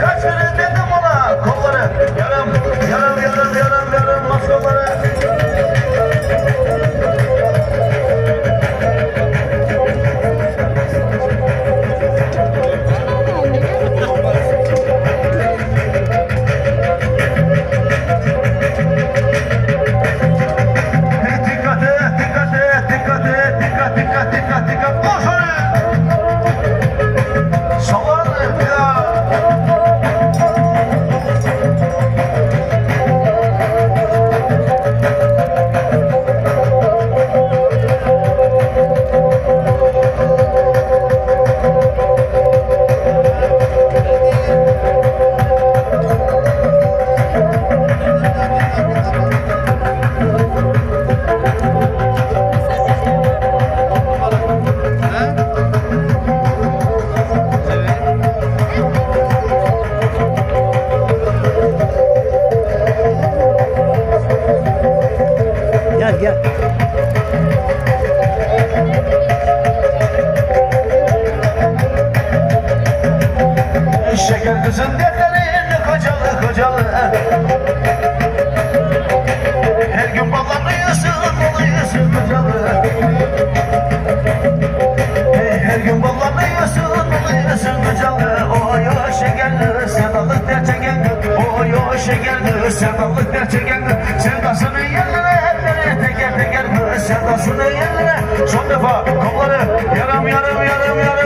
Kaç kere dedim ona kolları Yarım, yarım, yarım, yarım, yarım maskaları kızın dertlerin kocalı kocalı Her gün ballanıyorsun, oluyorsun kocalı Her gün ballanıyorsun, oluyorsun kocalı Oy o şekerli, sevdalık gerçekten Oy o şekerli, sevdalık gerçekten Sevdasını yerlere, nereye teker teker. Sevdasını yerlere. Son defa kolları yarım yarım yarım yarım